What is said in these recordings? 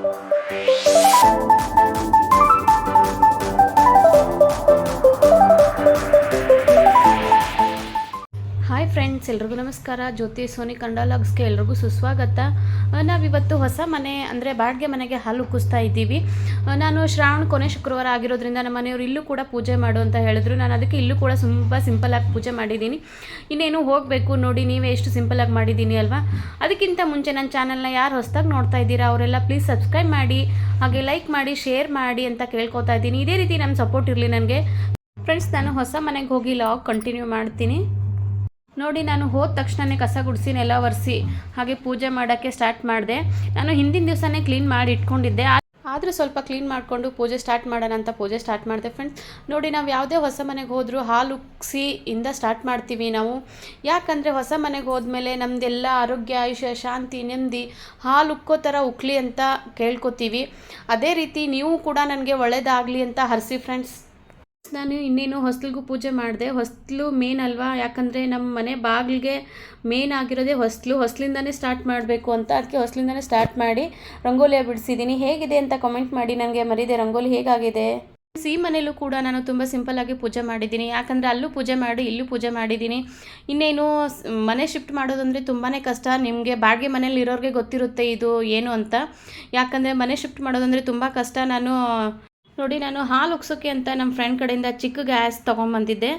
Thank you. ಎಲ್ರಿಗೂ ನಮಸ್ಕಾರ. ಜ್ಯೋತಿ Sony ಕಂಡಾಲಾಗ್ಸ್ಗೆ ಲಾಗ್ಸ್ಗೆ ಎಲ್ರಿಗೂ ಸುಸ್ವಾಗತ. ನಾವಿವತ್ತು ಹೊಸ ಮನೆ, ಅಂದರೆ ಬಾಡಿಗೆ ಮನೆಗೆ ಹಾಲು ಉಕ್ಕಿಸ್ತಾ ಇದ್ದೀವಿ. ನಾನು ಶ್ರಾವಣ ಕೊನೆ ಶುಕ್ರವಾರ ಆಗಿರೋದ್ರಿಂದ ನಮ್ಮ ಮನೆಯವರು ಇಲ್ಲೂ ಕೂಡ ಪೂಜೆ ಮಾಡು ಅಂತ ಹೇಳಿದ್ರು. ನಾನು ಅದಕ್ಕೆ ಇಲ್ಲೂ ಕೂಡ ತುಂಬ ಸಿಂಪಲಾಗಿ ಪೂಜೆ ಮಾಡಿದ್ದೀನಿ. ಇನ್ನೇನು ಹೋಗಬೇಕು ನೋಡಿ, ನೀವೇ ಎಷ್ಟು ಸಿಂಪಲಾಗಿ ಮಾಡಿದ್ದೀನಿ ಅಲ್ವಾ? ಅದಕ್ಕಿಂತ ಮುಂಚೆ ನನ್ನ ಚಾನಲ್ನ ಯಾರು ಹೊಸ್ದಾಗಿ ನೋಡ್ತಾ ಇದ್ದೀರಾ, ಅವರೆಲ್ಲ ಪ್ಲೀಸ್ ಸಬ್ಸ್ಕ್ರೈಬ್ ಮಾಡಿ, ಹಾಗೆ ಲೈಕ್ ಮಾಡಿ ಶೇರ್ ಮಾಡಿ ಅಂತ ಕೇಳ್ಕೊತಾ ಇದ್ದೀನಿ. ಇದೇ ರೀತಿ ನಮ್ಮ ಸಪೋರ್ಟ್ ಇರಲಿ ನನಗೆ. ಫ್ರೆಂಡ್ಸ್, ನಾನು ಹೊಸ ಮನೆಗೆ ಹೋಗಿ ಲಾಗ್ ಕಂಟಿನ್ಯೂ ಮಾಡ್ತೀನಿ. ನೋಡಿ, ನಾನು ಹೋದ ತಕ್ಷಣವೇ ಕಸ ಗುಡಿಸಿ ನೆಲ ಒರೆಸಿ ಹಾಗೆ ಪೂಜೆ ಮಾಡೋಕ್ಕೆ ಸ್ಟಾರ್ಟ್ ಮಾಡಿದೆ. ನಾನು ಹಿಂದಿನ ದಿವಸನೇ ಕ್ಲೀನ್ ಮಾಡಿ ಇಟ್ಕೊಂಡಿದ್ದೆ. ಆದರೂ ಸ್ವಲ್ಪ ಕ್ಲೀನ್ ಮಾಡಿಕೊಂಡು ಪೂಜೆ ಸ್ಟಾರ್ಟ್ ಮಾಡೋಣ ಅಂತ ಪೂಜೆ ಸ್ಟಾರ್ಟ್ ಮಾಡಿದೆ ಫ್ರೆಂಡ್ಸ್ ನೋಡಿ, ನಾವು ಯಾವುದೇ ಹೊಸ ಮನೆಗೆ ಹೋದರೂ ಹಾಲು ಉಕ್ಸಿ ಇಂದ ಸ್ಟಾರ್ಟ್ ಮಾಡ್ತೀವಿ ನಾವು. ಯಾಕಂದರೆ ಹೊಸ ಮನೆಗೆ ಹೋದ್ಮೇಲೆ ನಮ್ಮದೆಲ್ಲ ಆರೋಗ್ಯ, ಆಯುಷ್ಯ, ಶಾಂತಿ, ನೆಮ್ಮದಿ, ಹಾಲು ಉಕ್ಕೋ ಥರ ಉಕ್ಲಿ ಅಂತ ಕೇಳ್ಕೊತೀವಿ. ಅದೇ ರೀತಿ ನೀವು ಕೂಡ ನನಗೆ ಒಳ್ಳೇದಾಗಲಿ ಅಂತ ಹರಿಸಿ ಫ್ರೆಂಡ್ಸ್ ನಾನು ಇನ್ನೇನು ಹೊಸ್ಲಿಗೂ ಪೂಜೆ ಮಾಡಿದೆ. ಹೊಸ್ಲು ಮೇನ್ ಅಲ್ವಾ? ಯಾಕಂದರೆ ನಮ್ಮ ಮನೆ ಬಾಗಿಲಿಗೆ ಮೇನ್ ಆಗಿರೋದೇ ಹೊಸ್ಲು ಹೊಸ್ಲಿಂದನೇ ಸ್ಟಾರ್ಟ್ ಮಾಡಬೇಕು ಅಂತ. ಅದಕ್ಕೆ ಹೊಸ್ಲಿಂದನೇ ಸ್ಟಾರ್ಟ್ ಮಾಡಿ ರಂಗೋಲಿಯ ಬಿಡಿಸಿದ್ದೀನಿ ಹೇಗಿದೆ ಅಂತ ಕಮೆಂಟ್ ಮಾಡಿ ನನಗೆ ಮರಿದೆ. ರಂಗೋಲಿ ಹೇಗಾಗಿದೆ? ಸಿ ಮನೆಯಲ್ಲೂ ಕೂಡ ನಾನು ತುಂಬ ಸಿಂಪಲ್ಲಾಗಿ ಪೂಜೆ ಮಾಡಿದ್ದೀನಿ ಯಾಕಂದರೆ ಅಲ್ಲೂ ಪೂಜೆ ಮಾಡಿ, ಇಲ್ಲೂ ಪೂಜೆ ಮಾಡಿದ್ದೀನಿ ಇನ್ನೇನು ಮನೆ ಶಿಫ್ಟ್ ಮಾಡೋದಂದರೆ ತುಂಬಾ ಕಷ್ಟ. ನಿಮಗೆ ಬಾಡಿಗೆ ಮನೇಲಿ ಇರೋರಿಗೆ ಗೊತ್ತಿರುತ್ತೆ ಇದು ಏನು ಅಂತ. ಯಾಕಂದರೆ ಮನೆ ಶಿಫ್ಟ್ ಮಾಡೋದಂದರೆ ತುಂಬ ಕಷ್ಟ. ನಾನು ನೋಡಿ, ನಾನು ಹಾಲು ಉಗ್ಸೋಕ್ಕೆ ಅಂತ ನಮ್ಮ ಫ್ರೆಂಡ್ ಕಡೆಯಿಂದ ಚಿಕ್ಕ ಗ್ಯಾಸ್ ತೊಗೊಂಬಂದಿದ್ದೆ.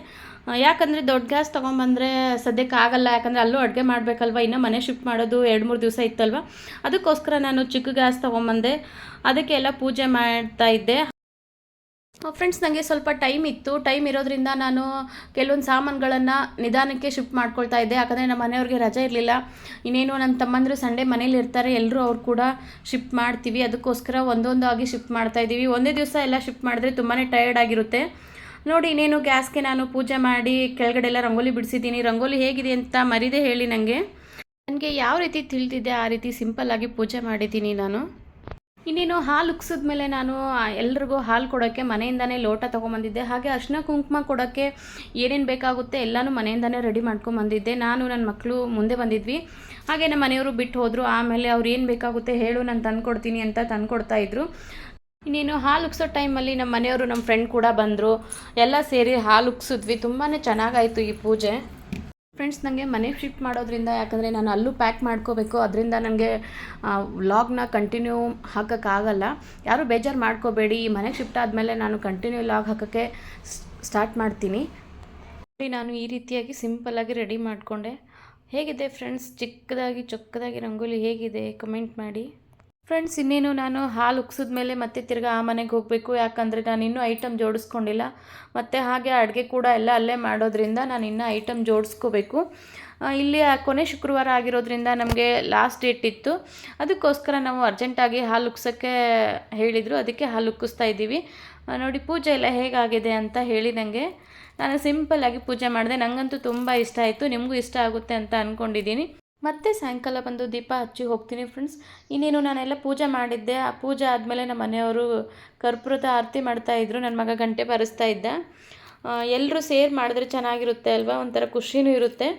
ಯಾಕಂದರೆ ದೊಡ್ಡ ಗ್ಯಾಸ್ ತೊಗೊಂಬಂದರೆ ಸದ್ಯಕ್ಕೆ ಆಗಲ್ಲ, ಯಾಕಂದರೆ ಅಲ್ಲೂ ಅಡುಗೆ ಮಾಡಬೇಕಲ್ವ? ಇನ್ನೂ ಮನೆ ಶಿಫ್ಟ್ ಮಾಡೋದು ಎರಡು ಮೂರು ದಿವಸ ಇತ್ತಲ್ವ? ಅದಕ್ಕೋಸ್ಕರ ನಾನು ಚಿಕ್ಕ ಗ್ಯಾಸ್ ತೊಗೊಂಬಂದೆ. ಅದಕ್ಕೆಲ್ಲ ಪೂಜೆ ಮಾಡ್ತಾ ಇದ್ದೆ. ಫ್ರೆಂಡ್ಸ್ ನನಗೆ ಸ್ವಲ್ಪ ಟೈಮ್ ಇತ್ತು. ಟೈಮ್ ಇರೋದ್ರಿಂದ ನಾನು ಕೆಲವೊಂದು ಸಾಮಾನುಗಳನ್ನು ನಿಧಾನಕ್ಕೆ ಶಿಫ್ಟ್ ಮಾಡ್ಕೊಳ್ತಾ ಇದ್ದೆ. ಯಾಕಂದರೆ ನಮ್ಮ ಮನೆಯವ್ರಿಗೆ ರಜೆ ಇರಲಿಲ್ಲ. ಇನ್ನೇನು ನನ್ನ ತಮ್ಮಂದರು ಸಂಡೇ ಮನೇಲಿ ಇರ್ತಾರೆ. ಎಲ್ಲರೂ ಅವ್ರು ಕೂಡ ಶಿಫ್ಟ್ ಮಾಡ್ತೀವಿ. ಅದಕ್ಕೋಸ್ಕರ ಒಂದೊಂದಾಗಿ ಶಿಫ್ಟ್ ಮಾಡ್ತಾ ಇದ್ದೀವಿ. ಒಂದೇ ದಿವಸ ಎಲ್ಲ ಶಿಫ್ಟ್ ಮಾಡಿದ್ರೆ ತುಂಬಾ ಟಯರ್ಡ್ ಆಗಿರುತ್ತೆ. ನೋಡಿ, ಇನ್ನೇನು ಗ್ಯಾಸ್ಗೆ ನಾನು ಪೂಜೆ ಮಾಡಿ ಕೆಳಗಡೆ ಎಲ್ಲ ರಂಗೋಲಿ ಬಿಡಿಸಿದ್ದೀನಿ. ರಂಗೋಲಿ ಹೇಗಿದೆ ಅಂತ ಮರಿದೇ ಹೇಳಿ ನನಗೆ ನನಗೆ ಯಾವ ರೀತಿ ತಿಳಿದಿದೆ ಆ ರೀತಿ ಸಿಂಪಲ್ಲಾಗಿ ಪೂಜೆ ಮಾಡಿದ್ದೀನಿ ನಾನು. ಇನ್ನೇನು ಹಾಲು ಉಗ್ಸಿದ್ಮೇಲೆ ನಾನು ಎಲ್ರಿಗೂ ಹಾಲು ಕೊಡೋಕ್ಕೆ ಮನೆಯಿಂದನೇ ಲೋಟ ತೊಗೊಂಬಂದಿದ್ದೆ. ಹಾಗೆ ಅರ್ಶಿನ ಕುಂಕುಮ ಕೊಡೋಕ್ಕೆ ಏನೇನು ಬೇಕಾಗುತ್ತೆ ಎಲ್ಲನೂ ಮನೆಯಿಂದನೇ ರೆಡಿ ಮಾಡ್ಕೊಂಬಂದಿದ್ದೆ ನಾನು ನನ್ನ ಮಕ್ಕಳು ಮುಂದೆ ಬಂದಿದ್ವಿ. ಹಾಗೆ ನಮ್ಮ ಮನೆಯವರು ಬಿಟ್ಟು ಹೋದರು. ಆಮೇಲೆ ಅವ್ರು ಏನು ಬೇಕಾಗುತ್ತೆ ಹೇಳು, ನಾನು ತಂದ್ಕೊಡ್ತೀನಿ ಅಂತ ತಂದ್ಕೊಡ್ತಾ ಇದ್ರು. ಇನ್ನೇನು ಹಾಲು ಉಕ್ಸೋ ಟೈಮಲ್ಲಿ ನಮ್ಮ ಮನೆಯವರು, ನಮ್ಮ ಫ್ರೆಂಡ್ ಕೂಡ ಬಂದರು. ಎಲ್ಲ ಸೇರಿ ಹಾಲು ಉಕ್ಸಿದ್ವಿ. ತುಂಬಾ ಚೆನ್ನಾಗಾಯಿತು ಈ ಪೂಜೆ. ಫ್ರೆಂಡ್ಸ್ ನನಗೆ ಮನೆ ಶಿಫ್ಟ್ ಮಾಡೋದ್ರಿಂದ, ಯಾಕಂದರೆ ನಾನು ಅಲ್ಲೂ ಪ್ಯಾಕ್ ಮಾಡ್ಕೋಬೇಕು, ಅದರಿಂದ ನನಗೆ ವ್ಲಾಗ್ನ ಕಂಟಿನ್ಯೂ ಹಾಕೋಕ್ಕಾಗಲ್ಲ. ಯಾರೂ ಬೇಜಾರು ಮಾಡ್ಕೋಬೇಡಿ ಈ ಮನೆಗೆ ಶಿಫ್ಟ್ ಆದಮೇಲೆ ನಾನು ಕಂಟಿನ್ಯೂ ಲಾಗ್ ಹಾಕೋಕ್ಕೆ ಸ್ಟಾರ್ಟ್ ಮಾಡ್ತೀನಿ. ನಾನು ಈ ರೀತಿಯಾಗಿ ಸಿಂಪಲ್ಲಾಗಿ ರೆಡಿ ಮಾಡಿಕೊಂಡೆ. ಹೇಗಿದೆ ಫ್ರೆಂಡ್ಸ್ ಚಿಕ್ಕದಾಗಿ, ಚೊಕ್ಕದಾಗಿ ರಂಗೋಲಿ ಹೇಗಿದೆ? ಕಮೆಂಟ್ ಮಾಡಿ. ಫ್ರೆಂಡ್ಸ್ ಇನ್ನೇನು ನಾನು ಹಾಲು ಉಗ್ಸಿದ ಮೇಲೆ ಮತ್ತೆ ತಿರ್ಗಿ ಆ ಮನೆಗೆ ಹೋಗಬೇಕು. ಯಾಕಂದರೆ ನಾನು ಇನ್ನೂ ಐಟಮ್ ಜೋಡಿಸ್ಕೊಂಡಿಲ್ಲ. ಮತ್ತು ಹಾಗೆ ಅಡುಗೆ ಕೂಡ ಎಲ್ಲ ಅಲ್ಲೇ ಮಾಡೋದ್ರಿಂದ ನಾನು ಇನ್ನೂ ಐಟಮ್ ಜೋಡಿಸ್ಕೋಬೇಕು. ಇಲ್ಲಿ ಕೊನೆ ಶುಕ್ರವಾರ ಆಗಿರೋದ್ರಿಂದ ನಮಗೆ ಲಾಸ್ಟ್ ಡೇಟ್ ಇತ್ತು. ಅದಕ್ಕೋಸ್ಕರ ನಾವು ಅರ್ಜೆಂಟಾಗಿ ಹಾಲು ಉಕ್ಸೋಕ್ಕೆ ಹೇಳಿದರು. ಅದಕ್ಕೆ ಹಾಲು ಉಕ್ಕಿಸ್ತಾ ಇದ್ದೀವಿ. ನೋಡಿ, ಪೂಜೆ ಎಲ್ಲ ಹೇಗಾಗಿದೆ ಅಂತ ಹೇಳಿ ನನಗೆ ನಾನು ಸಿಂಪಲ್ಲಾಗಿ ಪೂಜೆ ಮಾಡಿದೆ. ನನಗಂತೂ ತುಂಬ ಇಷ್ಟ ಆಯಿತು. ನಿಮಗೂ ಇಷ್ಟ ಆಗುತ್ತೆ ಅಂತ ಅಂದ್ಕೊಂಡಿದ್ದೀನಿ ಮತ್ತೆ ಸಾಯಂಕಾಲ ಬಂದು ದೀಪ ಹಚ್ಚಿ ಹೋಗ್ತೀನಿ ಫ್ರೆಂಡ್ಸ್ ಇನ್ನೇನು ನಾನೆಲ್ಲ ಪೂಜೆ ಮಾಡಿದ್ದೆ. ಆ ಪೂಜೆ ಆದಮೇಲೆ ನಮ್ಮ ಮನೆಯವರು ಕರ್ಪೂರದ ಆರತಿ ಮಾಡ್ತಾಯಿದ್ರು ನನ್ನ ಮಗ ಗಂಟೆ ಬಾರಿಸ್ತಾ ಇದ್ದ. ಎಲ್ಲರೂ ಸೇರ್ ಮಾಡಿದ್ರೆ ಚೆನ್ನಾಗಿರುತ್ತೆ ಅಲ್ವಾ? ಒಂಥರ ಖುಷಿನೂ ಇರುತ್ತೆ.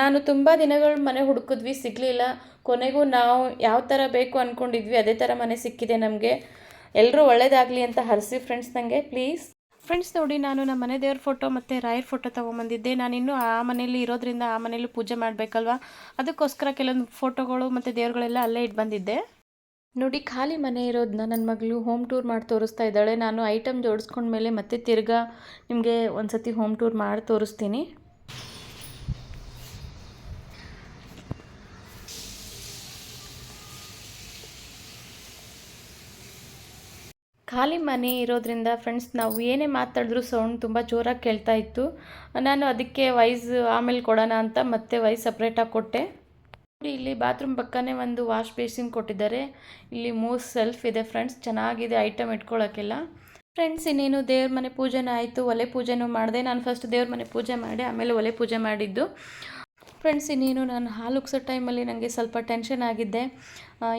ನಾನು ತುಂಬ ದಿನಗಳು ಮನೆ ಹುಡುಕಿದ್ವಿ, ಸಿಗಲಿಲ್ಲ. ಕೊನೆಗೂ ನಾವು ಯಾವ ಥರ ಬೇಕು ಅಂದ್ಕೊಂಡಿದ್ವಿ ಅದೇ ಥರ ಮನೆ ಸಿಕ್ಕಿದೆ ನಮಗೆ. ಎಲ್ಲರೂ ಒಳ್ಳೇದಾಗಲಿ ಅಂತ ಹರಿಸಿ ಫ್ರೆಂಡ್ಸ್ ನನಗೆ ಪ್ಲೀಸ್ ಫ್ರೆಂಡ್ಸ್ ನೋಡಿ ನಾನು ನಮ್ಮ ಮನೆ ದೇವ್ರ ಫೋಟೋ ಮತ್ತು ರಾಯರ್ ಫೋಟೋ ತೊಗೊಂಬಂದಿದ್ದೆ. ನಾನಿನ್ನೂ ಆ ಮನೇಲಿ ಇರೋದ್ರಿಂದ ಆ ಮನೇಲಿ ಪೂಜೆ ಮಾಡಬೇಕಲ್ವಾ? ಅದಕ್ಕೋಸ್ಕರ ಕೆಲವೊಂದು ಫೋಟೋಗಳು ಮತ್ತು ದೇವ್ರುಗಳೆಲ್ಲ ಅಲ್ಲೇ ಇಟ್ಟು ಬಂದಿದ್ದೆ. ನೋಡಿ, ಖಾಲಿ ಮನೆ ಇರೋದನ್ನ ನನ್ನ ಮಗಳು ಹೋಮ್ ಟೂರ್ ಮಾಡಿ ತೋರಿಸ್ತಾ ಇದ್ದಾಳೆ. ನಾನು ಐಟಮ್ ಜೋಡಿಸ್ಕೊಂಡ್ಮೇಲೆ ಮತ್ತೆ ತಿರ್ಗಾ ನಿಮಗೆ ಒಂದು ಸತಿ ಹೋಮ್ ಟೂರ್ ಮಾಡಿ ತೋರಿಸ್ತೀನಿ. ಖಾಲಿ ಮನೆ ಇರೋದ್ರಿಂದ ಫ್ರೆಂಡ್ಸ್ ನಾವು ಏನೇ ಮಾತಾಡಿದ್ರು ಸೌಂಡ್ ತುಂಬ ಜೋರಾಗಿ ಕೇಳ್ತಾ ಇತ್ತು. ನಾನು ಅದಕ್ಕೆ ವೈಸ್ ಆಮೇಲೆ ಕೊಡೋಣ ಅಂತ ಮತ್ತೆ ವೈಸ್ ಸಪ್ರೇಟಾಗಿ ಕೊಟ್ಟೆ. ಇಲ್ಲಿ ಬಾತ್ರೂಮ್ ಪಕ್ಕನೇ ಒಂದು ವಾಶ್ ಬೇಸಿನ್ ಕೊಟ್ಟಿದ್ದಾರೆ. ಇಲ್ಲಿ ಮೂರು ಸೆಲ್ಫ್ ಇದೆ ಫ್ರೆಂಡ್ಸ್ ಚೆನ್ನಾಗಿದೆ ಐಟಮ್ ಇಟ್ಕೊಳ್ಳೋಕ್ಕೆಲ್ಲ ಫ್ರೆಂಡ್ಸ್ ಇನ್ನೇನು ದೇವ್ರ ಮನೆ ಪೂಜೆನೂ ಆಯಿತು, ಒಲೆ ಪೂಜೆನೂ ಮಾಡಿದೆ. ನಾನು ಫಸ್ಟ್ ದೇವ್ರ ಮನೆ ಪೂಜೆ ಮಾಡಿ, ಆಮೇಲೆ ಒಲೆ ಪೂಜೆ ಮಾಡಿದ್ದು. ಫ್ರೆಂಡ್ಸ್, ಇನ್ನೇನು ನಾನು ಹಾಲು ಟೈಮಲ್ಲಿ ನನಗೆ ಸ್ವಲ್ಪ ಟೆನ್ಷನ್ ಆಗಿದ್ದೆ.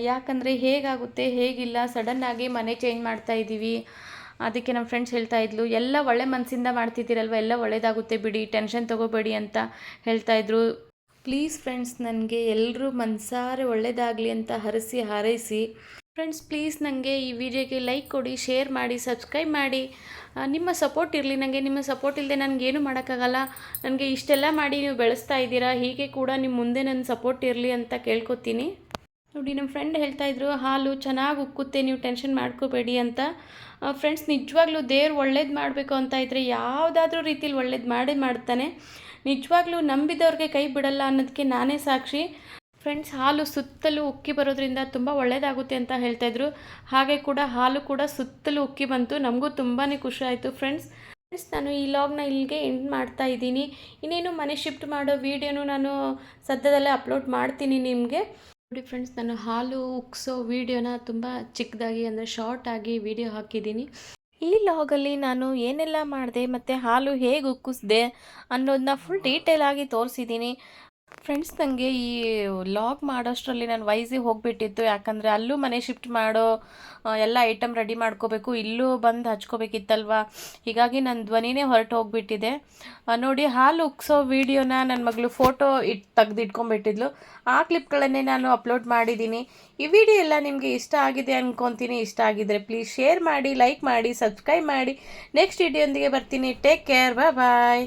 ಯಾಕಂದರೆ ಹೇಗಾಗುತ್ತೆ, ಹೇಗಿಲ್ಲ ಸಡನ್ನಾಗಿ ಮನೆ ಚೇಂಜ್ ಮಾಡ್ತಾ ಇದ್ದೀವಿ. ಅದಕ್ಕೆ ನಮ್ಮ ಫ್ರೆಂಡ್ಸ್ ಹೇಳ್ತಾ ಇದ್ಲು, ಎಲ್ಲ ಒಳ್ಳೆ ಮನಸ್ಸಿಂದ ಮಾಡ್ತಿದ್ದೀರಲ್ವ, ಎಲ್ಲ ಒಳ್ಳೇದಾಗುತ್ತೆ ಬಿಡಿ ಟೆನ್ಷನ್ ತೊಗೋಬೇಡಿ ಅಂತ ಹೇಳ್ತಾ ಇದ್ರು. ಪ್ಲೀಸ್ ಫ್ರೆಂಡ್ಸ್ ನನಗೆ ಎಲ್ಲರೂ ಮನಸಾರೆ ಒಳ್ಳೆಯದಾಗಲಿ ಅಂತ ಹರಸಿ ಹಾರೈಸಿ ಫ್ರೆಂಡ್ಸ್, ಪ್ಲೀಸ್ ನನಗೆ ಈ ವಿಡಿಯೋಗೆ ಲೈಕ್ ಕೊಡಿ, ಶೇರ್ ಮಾಡಿ, ಸಬ್ಸ್ಕ್ರೈಬ್ ಮಾಡಿ. ನಿಮ್ಮ ಸಪೋರ್ಟ್ ಇರಲಿ ನನಗೆ ನಿಮ್ಮ ಸಪೋರ್ಟ್ ಇಲ್ಲದೆ ನನಗೇನು ಮಾಡೋಕ್ಕಾಗಲ್ಲ. ನನಗೆ ಇಷ್ಟೆಲ್ಲ ಮಾಡಿ ನೀವು ಬೆಳೆಸ್ತಾ ಇದ್ದೀರಾ, ಹೀಗೆ ಕೂಡ ನಿಮ್ಮ ಮುಂದೆ ನನ್ನ ಸಪೋರ್ಟ್ ಇರಲಿ ಅಂತ ಕೇಳ್ಕೊತೀನಿ. ನೋಡಿ, ನಮ್ಮ ಫ್ರೆಂಡ್ ಹೇಳ್ತಾಯಿದ್ರು ಹಾಲು ಚೆನ್ನಾಗಿ ಉಕ್ಕುತ್ತೆ, ನೀವು ಟೆನ್ಷನ್ ಮಾಡ್ಕೋಬೇಡಿ ಅಂತ. ಫ್ರೆಂಡ್ಸ್, ನಿಜವಾಗ್ಲೂ ದೇವ್ರು ಒಳ್ಳೇದು ಮಾಡಬೇಕು ಅಂತ ಇದ್ದರೆ ಯಾವುದಾದ್ರೂ ರೀತಿಯಲ್ಲಿ ಒಳ್ಳೇದು ಮಾಡೇ ಮಾಡ್ತಾನೆ. ನಿಜವಾಗ್ಲೂ ನಂಬಿದವ್ರಿಗೆ ಕೈ ಬಿಡಲ್ಲ ಅನ್ನೋದಕ್ಕೆ ನಾನೇ ಸಾಕ್ಷಿ. ಫ್ರೆಂಡ್ಸ್ ಹಾಲು ಸುತ್ತಲೂ ಉಕ್ಕಿ ಬರೋದ್ರಿಂದ ತುಂಬ ಒಳ್ಳೆಯದಾಗುತ್ತೆ ಅಂತ ಹೇಳ್ತಾಯಿದ್ರು ಹಾಗೆ ಕೂಡ ಹಾಲು ಕೂಡ ಸುತ್ತಲೂ ಉಕ್ಕಿ ಬಂತು. ನಮಗೂ ತುಂಬಾ ಖುಷಿ ಆಯಿತು ಫ್ರೆಂಡ್ಸ್ ಫ್ರೆಂಡ್ಸ್ ನಾನು ಈ ಲಾಗ್ನ ಇಲ್ಲಿಗೆ ಎಂಡ್ ಮಾಡ್ತಾ ಇದ್ದೀನಿ. ಇನ್ನೇನು ಮನೆ ಶಿಫ್ಟ್ ಮಾಡೋ ವೀಡಿಯೋನು ನಾನು ಸದ್ಯದಲ್ಲೇ ಅಪ್ಲೋಡ್ ಮಾಡ್ತೀನಿ ನಿಮಗೆ. ನೋಡಿ ಫ್ರೆಂಡ್ಸ್ ನಾನು ಹಾಲು ಉಕ್ಸೋ ವೀಡಿಯೋನ ತುಂಬ ಚಿಕ್ಕದಾಗಿ ಅಂದರೆ ಶಾರ್ಟ್ ಆಗಿ ವಿಡಿಯೋ ಹಾಕಿದ್ದೀನಿ. ಈ ಲಾಗಲ್ಲಿ ನಾನು ಏನೆಲ್ಲ ಮಾಡಿದೆ ಮತ್ತು ಹಾಲು ಹೇಗೆ ಉಕ್ಕಿಸ್ದೆ ಅನ್ನೋದನ್ನ ಫುಲ್ ಡೀಟೇಲ್ ಆಗಿ ತೋರಿಸಿದ್ದೀನಿ. ಫ್ರೆಂಡ್ಸ್ ನನಗೆ ಈ ಲಾಗ್ ಮಾಡೋಷ್ಟರಲ್ಲಿ ನಾನು ವೈಸಿಗೆ ಹೋಗಿಬಿಟ್ಟಿತ್ತು. ಯಾಕಂದರೆ ಅಲ್ಲೂ ಮನೆ ಶಿಫ್ಟ್ ಮಾಡೋ ಎಲ್ಲ ಐಟಮ್ ರೆಡಿ ಮಾಡ್ಕೋಬೇಕು. ಇಲ್ಲೂ ಬಂದು ಹಚ್ಕೋಬೇಕಿತ್ತಲ್ವ? ಹೀಗಾಗಿ ನನ್ನ ಧ್ವನಿನೇ ಹೊರಟು ಹೋಗಿಬಿಟ್ಟಿದೆ. ನೋಡಿ ಹಾಲು ಉಕ್ಸೋ ವೀಡಿಯೋನ ನನ್ನ ಮಗಳು ಫೋಟೋ ಇಟ್, ತೆಗೆದಿಟ್ಕೊಂಡ್ಬಿಟ್ಟಿದ್ಲು. ಆ ಕ್ಲಿಪ್ಗಳನ್ನೇ ನಾನು ಅಪ್ಲೋಡ್ ಮಾಡಿದ್ದೀನಿ ಈ ವಿಡಿಯೋ ಎಲ್ಲ ನಿಮಗೆ ಇಷ್ಟ ಆಗಿದೆ ಅಂದ್ಕೊತೀನಿ ಇಷ್ಟ ಆಗಿದ್ರೆ ಪ್ಲೀಸ್ ಶೇರ್ ಮಾಡಿ ಲೈಕ್ ಮಾಡಿ ಸಬ್ಸ್ಕ್ರೈಬ್ ಮಾಡಿ. ನೆಕ್ಸ್ಟ್ ವಿಡಿಯೋಂದಿಗೆ ಬರ್ತೀನಿ. ಟೇಕ್ ಕೇರ್ ಬಾಯ್ ಬಾಯ್